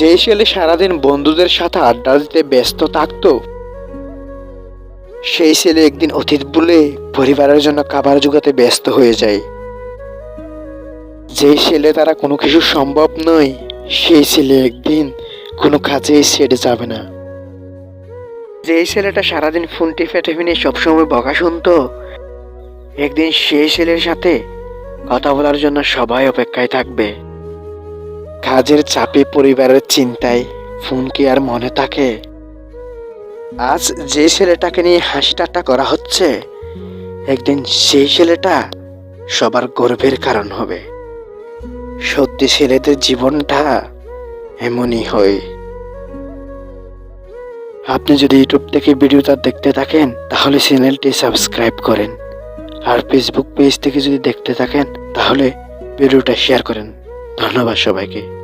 যে ছেলে সারাদিন বন্ধুদের সাথে আড্ডা দিতে ব্যস্ত থাকতো, সেই ছেলে একদিন অতীত বলে পরিবারের জন্য খাবার জোগাতে ব্যস্ত হয়ে যায়। যে ছেলে তারা কোনো কিছু সম্ভব নয়, সেই ছেলে একদিন কোনো কাজেই ছেড়ে যাবে না। যে ছেলেটা সারাদিন ফোন টিপে টিপে নিয়ে সবসময় বকা শুনতো, একদিন সেই ছেলের সাথে কথা বলার জন্য সবাই অপেক্ষায় থাকবে। কাজের চাপে পরিবারের চিন্তায় ফোন কি আর মনে থাকে? আজ যে ছেলেটাকে নিয়ে হাসি করা হচ্ছে, একদিন সেই ছেলেটা সবার গর্বের কারণ হবে। সত্যি ছেলেদের জীবনটা এমনই হয়। আপনি যদি ইউটিউব থেকে ভিডিওটা দেখতে থাকেন, তাহলে চ্যানেলটি সাবস্ক্রাইব করেন। আর ফেসবুক পেজ থেকে যদি দেখতে থাকেন, তাহলে ভিডিওটা শেয়ার করেন। ধন্যবাদ সবাইকে।